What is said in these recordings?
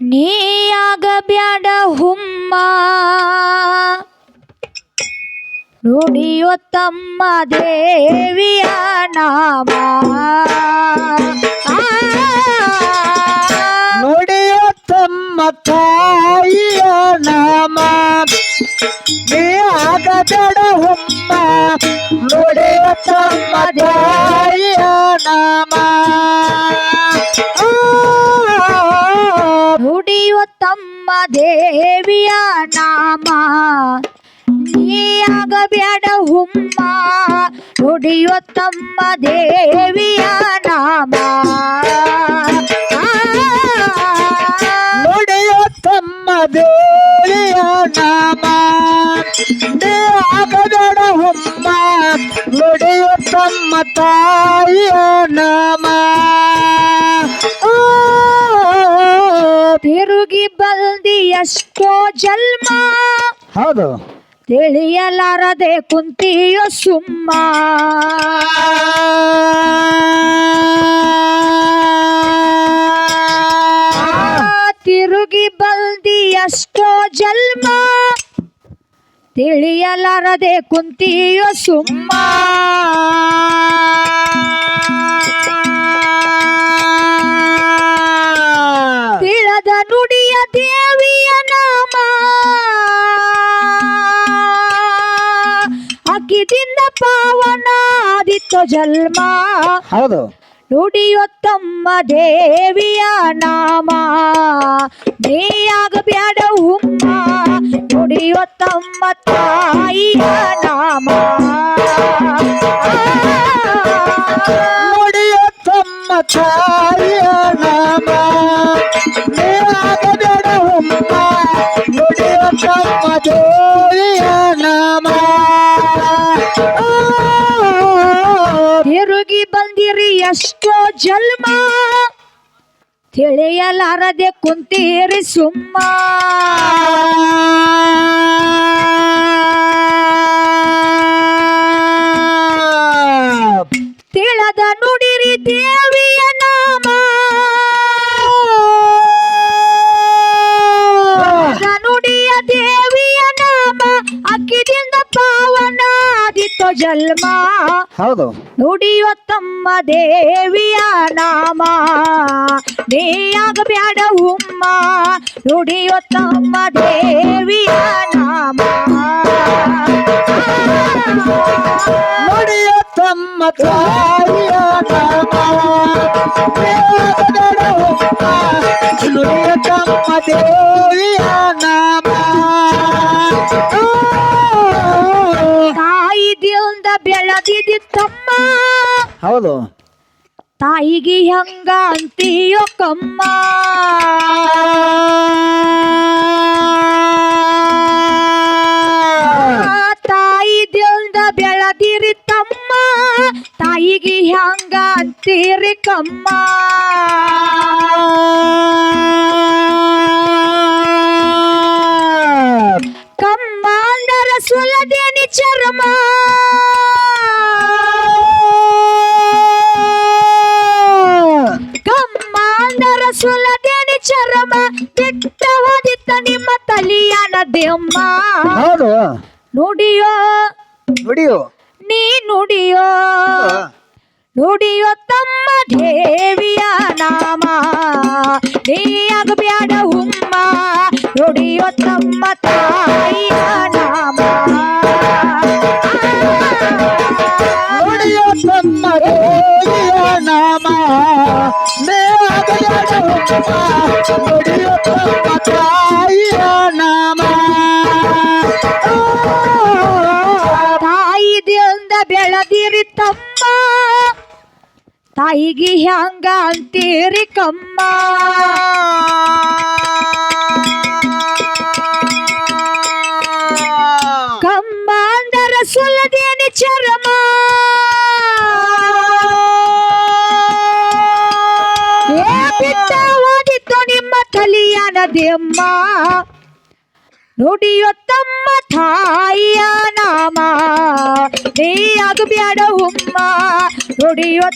ನೀಯಾಗಬ್ಯಾಡ ಹುಮ್ಮ. ನುಡಿಯೋ ತಮ್ಮ ದೇವಿಯ ನಾಮ. ನುಡಿಯ ತಮ್ಮ ತಾಯಿಯ ನಾಮ. ನೀಯಾಗ ಬ್ಯಾಡ ಹುಮ್ಮ. ನುಡಿಯ ತಮ್ಮ ತಾಯಿಯ ನಾಮ. ದೇವಿಯ ನಾಮ. ನೀಯಾಗಬ್ಯಾಡ ಹುಮ್ಮ ನುಡಿಯೋ ದೇವಿಯ ನಾಮ. ಆ, ದೇವಿಯ ನಾಮ. ನೀ ಆಗಬೇಡ ಹುಮ್ಮ ನುಡಿಯ ತಾಯಿಯ ನಾಮ. ತಿರುಗಿ ಬಲ್ದಿ ಎಷ್ಟೋ ಜನ್ಮ. ಹೌದು. ತಿಳಿಯಲಾರದೆ ಕುಂತಿಯೋ ಸುಮ್ಮ. ತಿರುಗಿ ಬಲ್ದಿ ಎಷ್ಟೋ ಜನ್ಮ. ತಿಳಿಯಲಾರದೆ ಕುಂತಿಯೋ ಸುಮ್ಮ. ದೇವಿಯ ನಾಮ. ಅಕ್ಕಿದಿಂದ ಪಾವನ ಆದಿತ್ತು ಜನ್ಮ. ಹೌದು. ನುಡಿಯೊತ್ತಮ್ಮ ತಮ್ಮ ದೇವಿಯ ನಾಮ. ನೀಯಾಗ ಬ್ಯಾಡ ಉಮ್ಮ ನುಡಿಯೊತ್ತಮ್ಮ ತಾಯಿಯ ನಾಮ. ತಮ್ಮ ದೇವಿಯ ನಾಮ ತಿರುಗಿ ಬಂದಿರಿ ಎಷ್ಟೋ ಜನ್ಮ. ತಿಳಿಯಲಾರದೆ ಕುಂತೀರಿ ಸುಮ್ಮ. ಆದಿತ್ತು ಜನ್ಮ ಹೌದು. ನುಡಿಯೋ ತಮ್ಮ ದೇವಿಯ ನಾಮ ನೀಯಾಗಬ್ಯಾಡ ಹುಮ್ಮ ನುಡಿಯೋ ತಮ್ಮ ದೇವಿಯ ನಾಮ ನುಡಿಯ ತಮ್ಮ ತಾಯಿಯ ನಾಮ ನೀ ಆಗಬೇಡ ಹುಮ್ಮ ನುಡಿಯ ತಮ್ಮ ದೇವಿಯ ತಾಯಿಗೆ ಹೆಂಗ ಅಂತೀಯೋ ಕಮ್ಮ? ತಾಯಿ ದಿಲ್ದ ಬೆಳೆದಿರಿ ತಮ್ಮ, ತಾಯಿಗೆ ಹೆಂಗ ಅಂತೀರಿ ಕಮ್ಮ? ಕಮ್ಮ ಅಂದರ ಸುಲದೇನಿ ಚರ್ಮ ದೇಮ್ಮ ಹೌದು. ನುಡಿಯೋ. ನುಡಿಯೋ. ನೀ ನುಡಿಯೋ. ನುಡಿಯೋ ತಮ್ಮ ದೇವಿಯ ನಾಮ. ನೀಯಾಗಬ್ಯಾಡ ಉಮ್ಮ. ನುಡಿಯೋ ತಮ್ಮ ತಾಯಿಯ ನಾಮ. ನುಡಿಯೋ ತಮ್ಮ ದೇವಿಯ ನಾಮ. ನೀ ಬ್ಯಾಡ ಹುಮ್ಮ ಬೆಳೆದಿರಿ ತಮ್ಮ ತಾಯಿಗೆ ಹ್ಯಾಂಗ ಅಂತೀರಿ ಕಮ್ಮ. ಕಮ್ಮ ಅಂದರ ಸುಲದೇನಿ ಚರ್ಮ. ಬಿಟ್ಟ ಓದಿತ್ತು ನಿಮ್ಮ ತಲಿಯನ ದೆಮ್ಮ ನುಡಿಯೋ ತಮ್ಮ ತಾಯಿಯ ನಾಮ. ನೀಯಾಗು ಬ್ಯಾಡ ಹುಮ್ಮ ನುಡಿಯೋ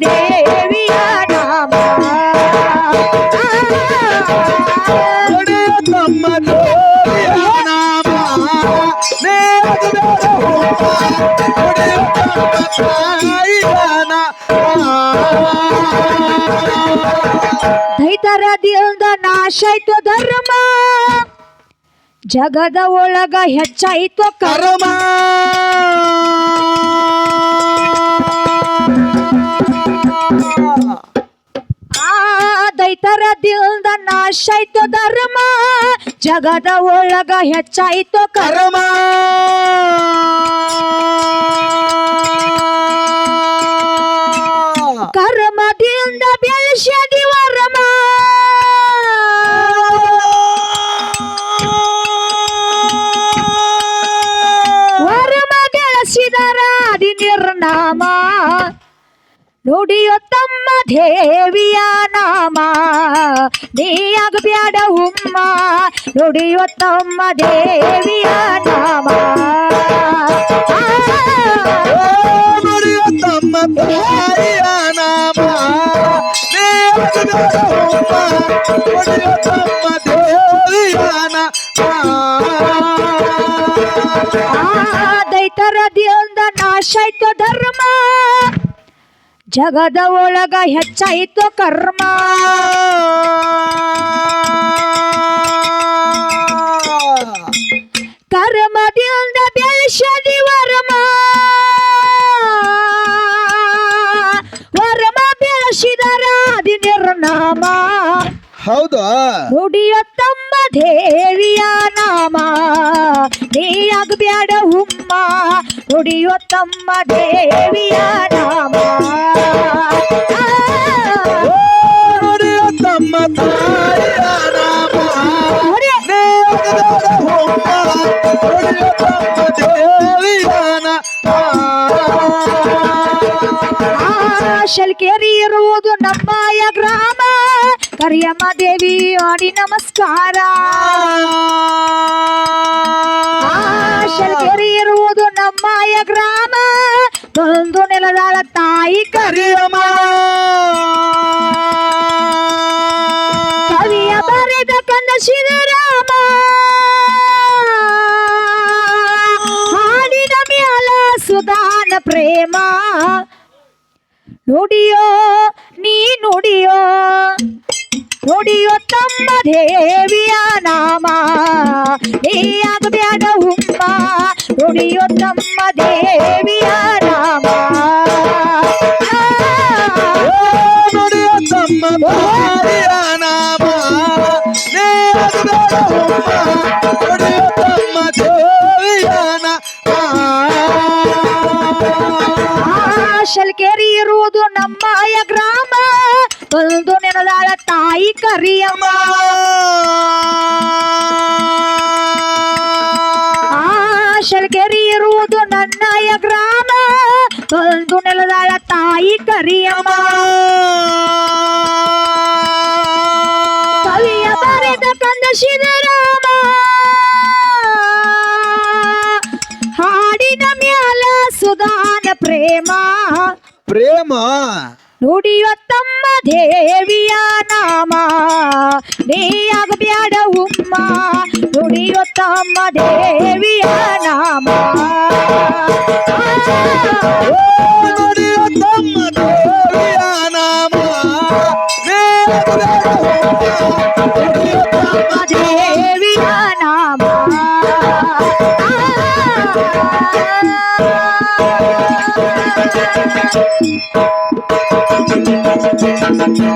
ದೇವಿಯ ನಾಮ. ನುಡಿಯೋ ತಮ್ಮ ದೇವಿಯ ನಾಮ. ನೀಯಾಗು ಬ್ಯಾಡ ಹುಮ್ಮ ನುಡಿಯೋ ತಮ್ಮ ತಾಯಿಯ ನಾಮ. ದೈತರ ದಿಲ್ದ ನಾಶ ಧರ್ಮ. ಜಗದ ಒಳಗ ಹೆಚ್ಚಾಯಿತು ಕರ್ಮ. ಆ ದೈತರ ನಾಶ ಆಯ್ತು ಧರ್ಮ. ಜಗದ ಒಳಗ ಹೆಚ್ಚಾಯಿತು ಕರ್ಮ. ಬೆಳೆಸಿದರ ಅದಿ ನಿರ್ನಾಮ. ನುಡಿಯೋ ತಮ್ಮ ದೇವಿಯ ನಾಮ. ನೀಯಾಗ ಬ್ಯಾಡ ಉಮ್ಮ. ನುಡಿಯೋ ತಮ್ಮ ದೇವಿಯ ನಾಮ. ಆ, ಓ ನುಡಿಯೋ ತಮ್ಮ ತಾಯಿಯ ನಾಮ. ದೇವರ ಹೋಮ ನುಡಿಯೋ ತಮ್ಮ ಆಯ್ತು ಧರ್ಮ. ಜಗದ ಒಳಗ ಹೆಚ್ಚಾಯ್ತು ಕರ್ಮ. ಕರ್ಮದಿಂದ ಬೆಳೆಸದಿ ವರ್ಮ. ವರ್ಮ ಬೆಳೆಸಿದರ ಅದಿ ನಿರ್ನಾಮ ಹೌದು? ನುಡಿಯ ತಮ್ಮ ದೇವಿಯ ನಾಮ. ನೀ ಆಗ್ಬೇಡ ಹುಮ್ಮ. ನುಡಿಯೋ ತಮ್ಮ ದೇವಿಯ ನಾಮ. ನುಡಿಯೋ ತಮ್ಮ ತಾಯಿಯ ನಾಮ. ನುಡಿಯೋ ತಮ್ಮ ದೇವಿಯ ಶಲ್ಕೇರಿ ಇರುವುದು ನಮ್ಮಯ ಗ್ರಾಮ. ಕರಿಯಮ್ಮ ದೇವಿ ಆಡಿ ನಮಸ್ಕಾರ. ಆ. ಶಲ್ಕೇರಿ ಇರುವುದು ನಮ್ಮಯ ಗ್ರಾಮ ಒಂದು ನೆಲದಾಳ ತಾಯಿ ಕರಿಯಮ್ಮ ಕವಿಯ ಬರೆದ ಕಂದ ಶಿವರಾಮ ಹಾಡಿನ ಮ್ಯಾಲ ಸುಧಾನ ಪ್ರೇಮ ನುಡಿಯೋ ನೀ ನುಡಿಯೋ ನುಡಿಯೋ ತಮ್ಮ ದೇವಿಯ ನಾಮ ನೀಯಾಗ ಬ್ಯಾಡ ಹುಮ್ಮ ನುಡಿಯೋ ತಮ್ಮ ದೇವಿಯ ನಾಮ ನುಡಿಯೋ ತಮ್ಮ ದೇವಿಯ ನಾಮ ನುಡಿಯೋ ತಮ್ಮ ದೇವಿಯ ಶಲ್ಕೇರಿ ಇರುವುದು ನಮ್ಮಯ ಗ್ರಾಮ. ಬಂದು ನೆನದಾಳ ತಾಯಿ ಕರಿಯಮ್ಮ. ನನ್ನಯ ಗ್ರಾಮ. ಒಂದು ನೆಲದಾಳ ತಾಯಿ ಕರಿಯಮ್ಮ. ಕವಿಯ ಬರೆದ ಕಂದ ಶಿವರಾಮ. ಹಾಡಿನ ಮ್ಯಾಲ ಸುಧಾನ ಪ್ರೇಮ. ಪ್ರೇಮ? ನುಡಿಯ ತಮ್ಮ ದೇವಿಯ ನಾಮ. ನೀಯಾಗ ಬ್ಯಾಡ ಉಮ್ಮ. ನುಡಿಯ ತಮ್ಮ ದೇವಿಯ ಹೋಮ ನುಡಿಯೋ